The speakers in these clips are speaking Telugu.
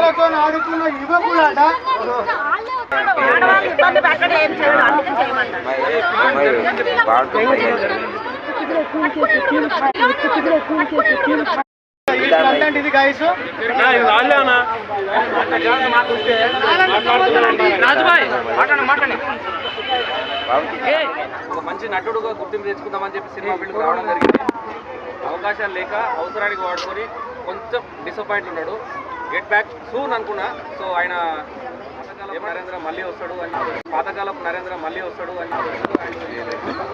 పిల్లలతో ఆడుకున్న యువకులాట. ఇది? గైస్ ఒక మంచి నటుడుగా గుర్తింపు తెచ్చుకుందామని చెప్పి సినిమా ఫీల్డ్కి రావడం జరిగింది. అవకాశాలు లేక అవసరానికి వాడుకొని కొంచెం డిసప్పాయింట్ ఉన్నాడు. గెట్ బ్యాక్ సూన్ అనుకున్నా. సో ఆయన పాతకాలం నరేంద్ర మళ్ళీ వస్తాడు అని పాతకాలపు నరేంద్ర మళ్ళీ వస్తాడు అని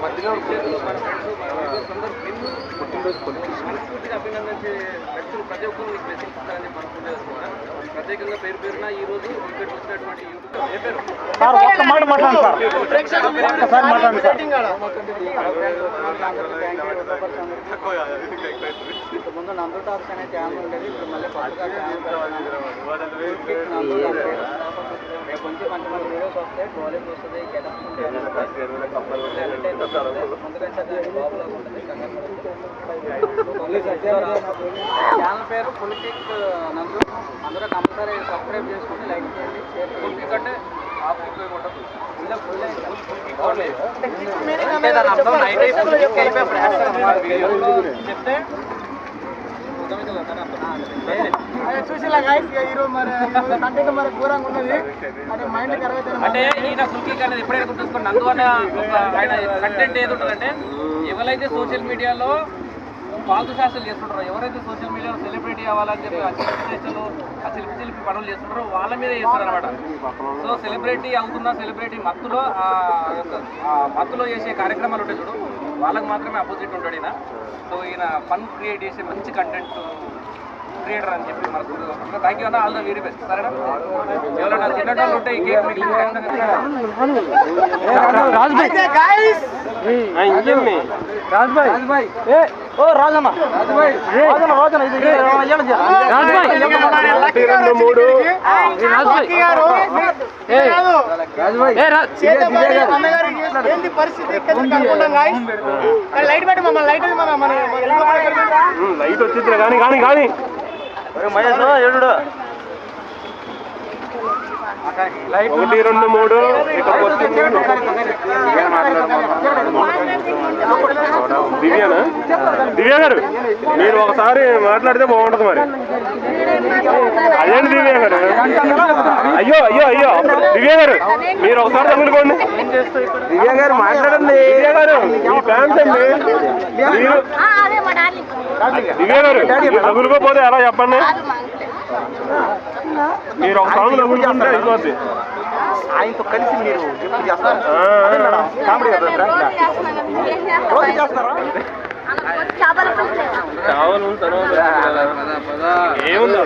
మధ్యలో వ్యక్తులు ప్రతి ఒక్కరు ప్రత్యేకంగా పేరు పేరున ఈ రోజు ఇక్కడికి వచ్చినటువంటి సార్ ఒక్క మాట మాట్లాడండి సార్. ఒక్కసారి మాట్లాడండి. ముందు అనే ఛానల్ ఉండేది ఇప్పుడు మళ్ళీ కొత్తగా ఛానల్ రేపు నుంచి మంచి మంచి వీడియోస్ వస్తాయి వస్తుంది బాబులాగా ఉంటుంది ఛానల్ పేరు పొలిటిక్ నందు అందరూ కంపల్సరీ సబ్స్క్రైబ్ చేసుకుని లైక్ చేయండి షేర్ చేయండి అంటే చెప్తే చూసిలా గైస్ ఈరోజు మరి కంటెంట్ మరి ఘోరంగా ఉన్నది. అంటే మైండ్ అంటే ఈయన సుల్కీ అనేది ఎప్పుడైనా గుర్తుంచుకోండి. నందువల్ల ఒక ఆయన కంటెంట్ ఏది ఉంటుందంటే ఎవరైతే సోషల్ మీడియాలో ఫాల్తు శాస్త్రాలు చేస్తుంటారో ఎవరైతే సోషల్ మీడియాలో సెలబ్రిటీ అవ్వాలని చెప్పి ఆ చిలిపి చిలిపి చిలిపి పనులు చేస్తుంటారో వాళ్ళ మీద చేస్తారు అనమాట సో సెలబ్రిటీ అవుతున్న సెలబ్రిటీ మత్తులో మత్తులో చేసే కార్యక్రమాలు ఉంటాయి చూడు. వాళ్ళకి మాత్రమే అపోజిట్ ఉంటాడు ఈయన. సో ఈయన ఫన్ క్రియేట్ చేసే మంచి కంటెంట్ క్రియేటర్ అని చెప్పి మనకు థ్యాంక్ యూ అన్న ఆల్ ద వెరీ బెస్ట్ సరేనా? ఎవరైనా తిన్నటోళ్ళు ఉంటే ఈ కేక్ మీకు రాజ్భాయ్ ఏ ఓ రాజన్న రాజన్న రాజన్న ఇది ఇది లక్కీ గారు ఏంది పరిస్థితి? లైట్ పెట్టి మమ్మల్ని లైట్ లైట్ వచ్చింది కానీ కానీ కానీ ఒకటి రెండు మూడు. ఇక్కడికి వచ్చింది దివ్యానా? దివ్య గారు మీరు ఒకసారి మాట్లాడితే బాగుంటుంది మరి. అదేంటి దివ్య గారు? అయ్యో అయ్యో అయ్యో. దివ్య గారు మీరు ఒకసారి తగులుకోండి దివ్య గారు మాట్లాడండి. దివ్య గారు మీ ఫ్యాన్స్ అండి. మీరు దివ్య గారు మీరు తగులుకోపోతే ఎలా చెప్పండి? మీరు ఒక సాంగ్ తగులుకుంటే అయిపోద్ది ఆయనతో కలిసి మీరు ఎప్పుడు చేస్తారు? ఆ, కామెడీ కదా రోజు చేస్తారా? ఏముంది?